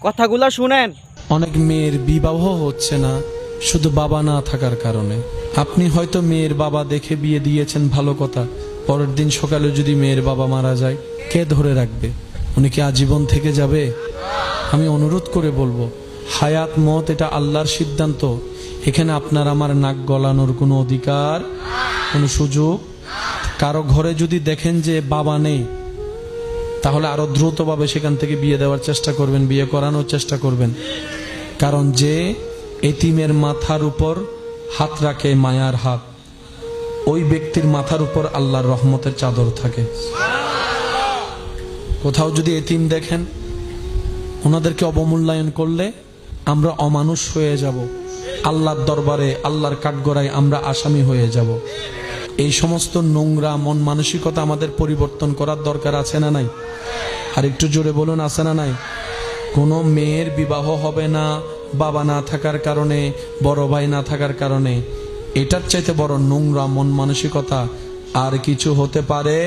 কথাগুলো শুনেন। অনেক মেয়ের বিবাহ হচ্ছে না, শুধু বাবা না থাকার কারণে। আপনি হয়তো মেয়ের বাবা দেখে বিয়ে দিয়েছেন, ভালো কথা। পরের দিন সকালে যদি মেয়ের বাবা মারা যায়, কে ধরে রাখবে? উনি কি আজীবন থেকে যাবে? আমি অনুরোধ করে বলব, হায়াত, মত, এটা আল্লাহর সিদ্ধান্ত। এখানে আপনার আমার নাক গলানোর কোনো অধিকার, কোনো সুযোগ? কারও ঘরে যদি দেখেন যে বাবা নেই তাহলে আরও দ্রুতভাবে সেখান থেকে বিয়ে দেওয়ার চেষ্টা করবেন, বিয়ে করানোর চেষ্টা করবেন। কারণ যে এতিমের মাথার উপর হাত রাখে মায়ার হাত, ওই ব্যক্তির মাথার উপর আল্লাহর রহমতের চাদর থাকে। কোথাও যদি এতিম দেখেন, ওনাদেরকে অবমূল্যায়ন করলে আমরা অমানুষ হয়ে যাব। আল্লাহর দরবারে, আল্লাহর কাঠগড়ায় আমরা আসামি হয়ে যাব। এই সমস্ত নোংরা, মন মানসিকতা আমাদের পরিবর্তন করার দরকার আছে না নাই? আর একটু জোরে বলুন, আছে না নাই? কোনো মেয়ের বিবাহ হবে না, বাবা না থাকার কারণে, বড় ভাই না থাকার কারণে। এটার চাইতে বড় নোংরা, মন মানসিকতা আর কিছু হতে পারে?